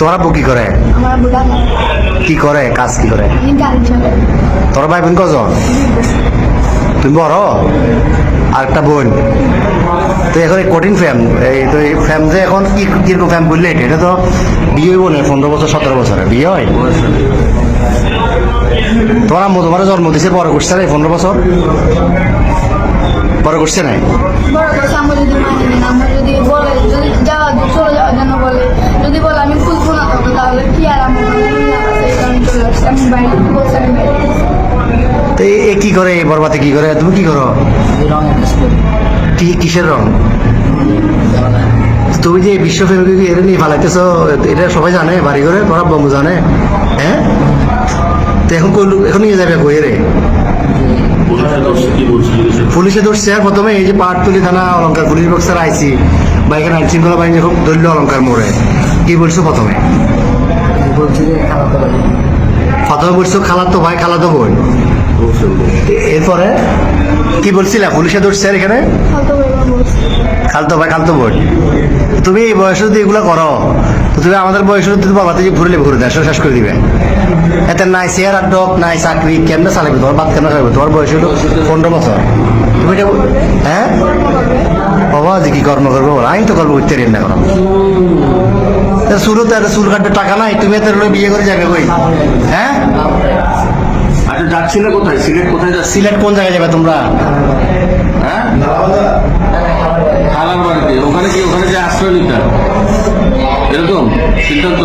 তো তোমার আব্বু কি করে? কি করে? কাজ কি করে? তোর ভাই বোন কজন? তুমি বড়? আর একটা বোন। তো এখন এই কঠিন ফ্যাম এই তো এই ফ্যাম যে এখন কি কীরকম ফ্যাম বললে এটা? তো বিয়ে হইব না পনেরো বছর সতেরো বছরে। বিয়ে হয়? তোমার আম্মু তোমার জন্ম দিছে বড় করছে না এই পনেরো বছর? বড় করছে নাই? এ- কি করে? বরবাতে কি করে? তুমি কি করো? কি কিসের রং? তুমি যে বিশ্ব ফ্যামিলি এটা নিয়ে ফালাইতেছো, এটা সবাই জানে, বাড়ি করে তোমার বম্বু জানে। হ্যাঁ? তো এখন এখন নিয়ে যাবে কই রে পুলিশে ধরছে, আর প্রথমে এই যে পাহাড়তলি থানা অলঙ্কার পুলিশ বক্সার আইসি বা এখানে আইন শৃঙ্খলা বাহিনী খুব দলীয় অলঙ্কার মোড়ে। কি বলছো প্রথমে? বলছি যে প্রথমে বলছো খালাতো ভাই খালাতো বোন। এরপরে কি বলছিলা? পুলিশে ধরছে আর এখানে? খালতো ভাই খালতো বোন। তুমি এই বয়সে যদি এগুলো করো তো তুমি আমাদের বয়সে তুমি বাবাতে যে ঘুরলে ঘুরে দেয় শেষ করে দিবে। এতে নাই চেয়ার আর ডক নাই চাকরি কেমনে চালাবে? তোমার বাদ কেন চালাবে? তোমার বয়স হলো পনেরো বছর। তুমি এটা হ্যাঁ? বাবা যে কি কর্ম করব? আমি তো কর্ম করতে পারি না কোনো শুরুতে আর চুল কাটতে টাকা নাই তুমি এত বিয়ে করে যাবে কই? হ্যাঁ? আচ্ছা যাচ্ছিলে কোথায়? সিলেট কোথায় যাচ্ছি সিলেট কোন জায়গায় যাবে তোমরা? হ্যাঁ? খালার বাড়িতে। ওখানে কি ওখানে যে আশ্রয় নিতে এরকম? সিদ্ধান্ত?